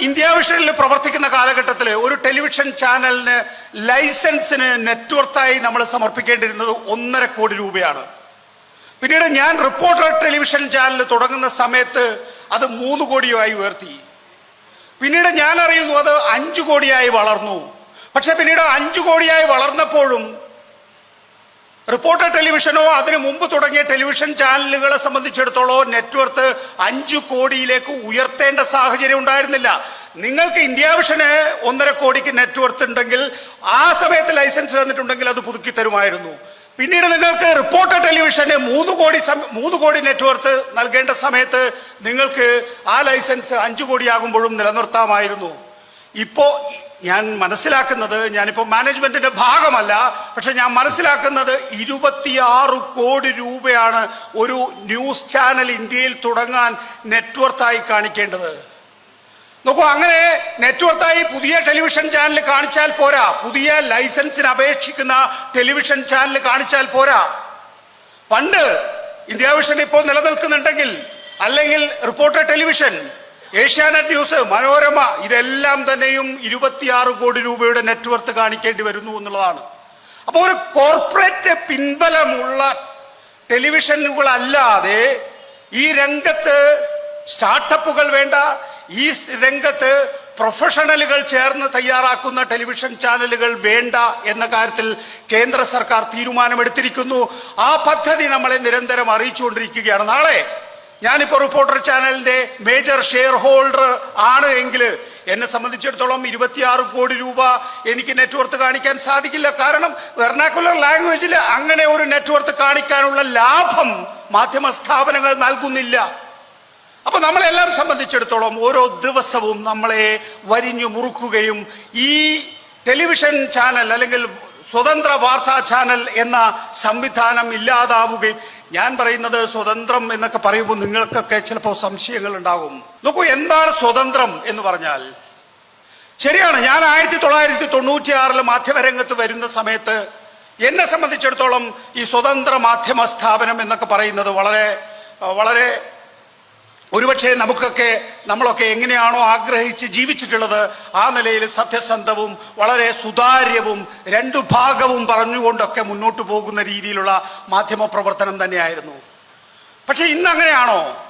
India വിഷനിൽ പ്രവർത്തിക്കുന്ന കാലഘട്ടത്തിൽ ഒരു ടെലിവിഷൻ ചാനലിന് ലൈസൻസിന് നെറ്റ്വർത്തായി നമ്മൾ സമർപ്പിക്കേണ്ടിരുന്നത് ഒന്നര കോടി രൂപയാണ്. പിന്നീട് ഞാൻ റിപ്പോർട്ടർ ടെലിവിഷൻ ചാനൽ തുടങ്ങുന്ന സമയത്ത് അത് മൂന്ന് കോടിയായി ഉയർത്തി. പിന്നീട് ഞാൻ അറിയുന്നു അത് അഞ്ചു കോടിയായി വളർന്നു. പക്ഷെ പിന്നീട് അഞ്ചു കോടിയായി വളർന്നപ്പോഴും റിപ്പോർട്ടർ ടെലിവിഷനോ അതിനു മുമ്പ് തുടങ്ങിയ ടെലിവിഷൻ ചാനലുകളെ സംബന്ധിച്ചിടത്തോളം നെറ്റ്വർത്ത് അഞ്ചു കോടിയിലേക്ക് ഉയർത്തേണ്ട സാഹചര്യം ഉണ്ടായിരുന്നില്ല. നിങ്ങൾക്ക് ഇന്ത്യ വിഷന് ഒന്നര കോടിക്ക് നെറ്റ്വർത്ത് ഉണ്ടെങ്കിൽ ആ സമയത്ത് ലൈസൻസ് തന്നിട്ടുണ്ടെങ്കിൽ അത് പുതുക്കി തരുമായിരുന്നു. പിന്നീട് നിങ്ങൾക്ക് റിപ്പോർട്ടർ ടെലിവിഷന് മൂന്ന് കോടി മൂന്ന് കോടി നെറ്റ്വർത്ത് നൽകേണ്ട സമയത്ത് നിങ്ങൾക്ക് ആ ലൈസൻസ് അഞ്ചു കോടിയാകുമ്പോഴും നിലനിർത്താമായിരുന്നു. ഇപ്പോ ഞാൻ മനസ്സിലാക്കുന്നത് ഞാനിപ്പോ മാനേജ്മെന്റിന്റെ ഭാഗമല്ല പക്ഷെ ഞാൻ മനസ്സിലാക്കുന്നത് ഇരുപത്തിയാറ് കോടി രൂപയാണ് ഒരു ന്യൂസ് ചാനൽ ഇന്ത്യയിൽ തുടങ്ങാൻ നെറ്റ്വർത്തായി കാണിക്കേണ്ടത്. നോക്കൂ അങ്ങനെ നെറ്റ്വർത്തായി പുതിയ ടെലിവിഷൻ ചാനൽ കാണിച്ചാൽ പോരാ. പുതിയ ലൈസൻസിന് അപേക്ഷിക്കുന്ന ടെലിവിഷൻ ചാനൽ കാണിച്ചാൽ പോരാ. പണ്ട് ഇന്ത്യ വിഷൻ ഇപ്പോൾ നിലനിൽക്കുന്നുണ്ടെങ്കിൽ അല്ലെങ്കിൽ reporter television Asianet news Manorama ഇതെല്ലാം തന്നെയും ഇരുപത്തിയാറ് കോടി രൂപയുടെ നെറ്റ്വർത്ത് കാണിക്കേണ്ടി വരുന്നു എന്നുള്ളതാണ്. അപ്പോൾ ഒരു കോർപ്പറേറ്റ് പിൻബലമുള്ള ടെലിവിഷനുകളല്ലാതെ ഈ രംഗത്ത് സ്റ്റാർട്ടപ്പുകൾ വേണ്ട ഈ രംഗത്ത് പ്രൊഫഷണലുകൾ ചേർന്ന് തയ്യാറാക്കുന്ന ടെലിവിഷൻ ചാനലുകൾ വേണ്ട എന്ന കാര്യത്തിൽ കേന്ദ്ര സർക്കാർ തീരുമാനമെടുത്തിരിക്കുന്നു. ആ പദ്ധതി നമ്മളെ നിരന്തരം അറിയിച്ചുകൊണ്ടിരിക്കുകയാണ്. നാളെ ഞാനിപ്പോൾ റിപ്പോർട്ടർ ചാനലിന്റെ മേജർ ഷെയർ ഹോൾഡർ ആണ് എങ്കിൽ എന്നെ സംബന്ധിച്ചിടത്തോളം ഇരുപത്തിയാറ് കോടി രൂപ എനിക്ക് നെറ്റ്വർത്ത് കാണിക്കാൻ സാധിക്കില്ല. കാരണം വെർണാക്കുലർ ലാംഗ്വേജിൽ അങ്ങനെ ഒരു നെറ്റ്വർത്ത് കാണിക്കാനുള്ള ലാഭം മാധ്യമ സ്ഥാപനങ്ങൾ നൽകുന്നില്ല. അപ്പൊ നമ്മളെല്ലാം സംബന്ധിച്ചിടത്തോളം ഓരോ ദിവസവും നമ്മളെ വരിഞ്ഞു മുറുക്കുകയും ഈ ടെലിവിഷൻ ചാനൽ അല്ലെങ്കിൽ സ്വതന്ത്ര വാർത്താ ചാനൽ എന്ന സംവിധാനം ഇല്ലാതാവുകയും ഞാൻ പറയുന്നത് സ്വതന്ത്രം എന്നൊക്കെ പറയുമ്പോൾ നിങ്ങൾക്കൊക്കെ ചിലപ്പോൾ സംശയങ്ങൾ ഉണ്ടാകും നോക്കൂ എന്താണ് സ്വതന്ത്രം എന്ന് പറഞ്ഞാൽ ശരിയാണ് ഞാൻ ആയിരത്തി തൊള്ളായിരത്തി തൊണ്ണൂറ്റി ആറിൽ മാധ്യമരംഗത്ത് വരുന്ന സമയത്ത് എന്നെ സംബന്ധിച്ചിടത്തോളം ഈ സ്വതന്ത്ര മാധ്യമ സ്ഥാപനം എന്നൊക്കെ പറയുന്നത് വളരെ വളരെ ഒരുപക്ഷെ നമുക്കൊക്കെ നമ്മളൊക്കെ എങ്ങനെയാണോ ആഗ്രഹിച്ച് ജീവിച്ചിട്ടുള്ളത് ആ നിലയിൽ സത്യസന്ധവും വളരെ സുതാര്യവും രണ്ടു ഭാഗവും പറഞ്ഞുകൊണ്ടൊക്കെ മുന്നോട്ട് പോകുന്ന രീതിയിലുള്ള മാധ്യമ പ്രവർത്തനം തന്നെയായിരുന്നു. പക്ഷെ ഇന്ന് അങ്ങനെയാണോ